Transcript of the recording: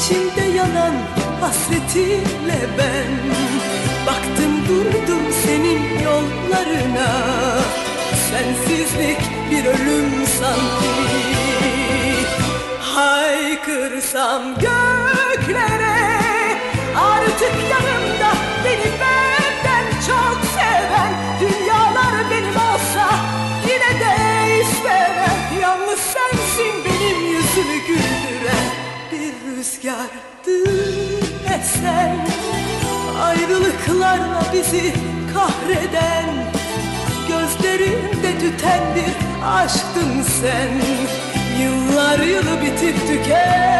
İçimde yanan hasretinle ben. Baktım durdum senin yollarına. Sensizlik bir ölüm sanki. Haykırsam göklere Artık yanımda beni benden çok seven Dünyalar benim olsa yine de istemem Yalnız sensin benim yüzümü Bir rüzgardı esen Ayrılıklarla bizi kahreden Gözlerimde tüten bir aşktın sen. Yıllar yılı bitip tüken